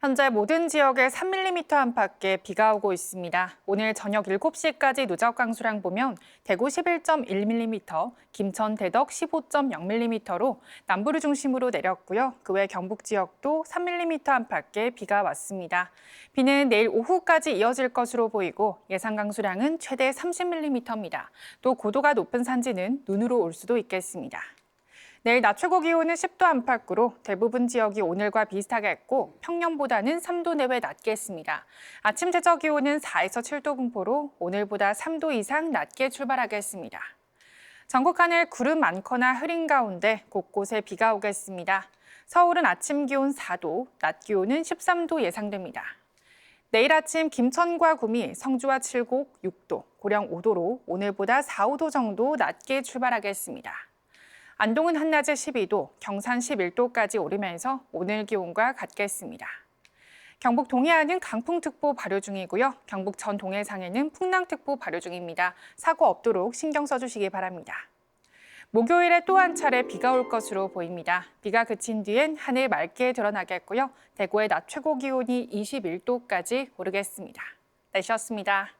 현재 모든 지역에 3mm 안팎의 비가 오고 있습니다. 오늘 저녁 7시까지 누적 강수량 보면 대구 11.1mm, 김천 대덕 15.0mm로 남부를 중심으로 내렸고요. 그 외 경북 지역도 3mm 안팎의 비가 왔습니다. 비는 내일 오후까지 이어질 것으로 보이고 예상 강수량은 최대 30mm입니다. 또 고도가 높은 산지는 눈으로 올 수도 있겠습니다. 내일 낮 최고 기온은 10도 안팎으로 대부분 지역이 오늘과 비슷하겠고 평년보다는 3도 내외 낮겠습니다. 아침 최저 기온은 4에서 7도 분포로 오늘보다 3도 이상 낮게 출발하겠습니다. 전국 하늘 구름 많거나 흐린 가운데 곳곳에 비가 오겠습니다. 서울은 아침 기온 4도, 낮 기온은 13도 예상됩니다. 내일 아침 김천과 구미, 성주와 칠곡 6도, 고령 5도로 오늘보다 4, 5도 정도 낮게 출발하겠습니다. 안동은 한낮에 12도, 경산 11도까지 오르면서 오늘 기온과 같겠습니다. 경북 동해안은 강풍특보 발효 중이고요. 경북 전 동해상에는 풍랑특보 발효 중입니다. 사고 없도록 신경 써주시기 바랍니다. 목요일에 또 한 차례 비가 올 것으로 보입니다. 비가 그친 뒤엔 하늘 맑게 드러나겠고요. 대구의 낮 최고 기온이 21도까지 오르겠습니다. 날씨였습니다.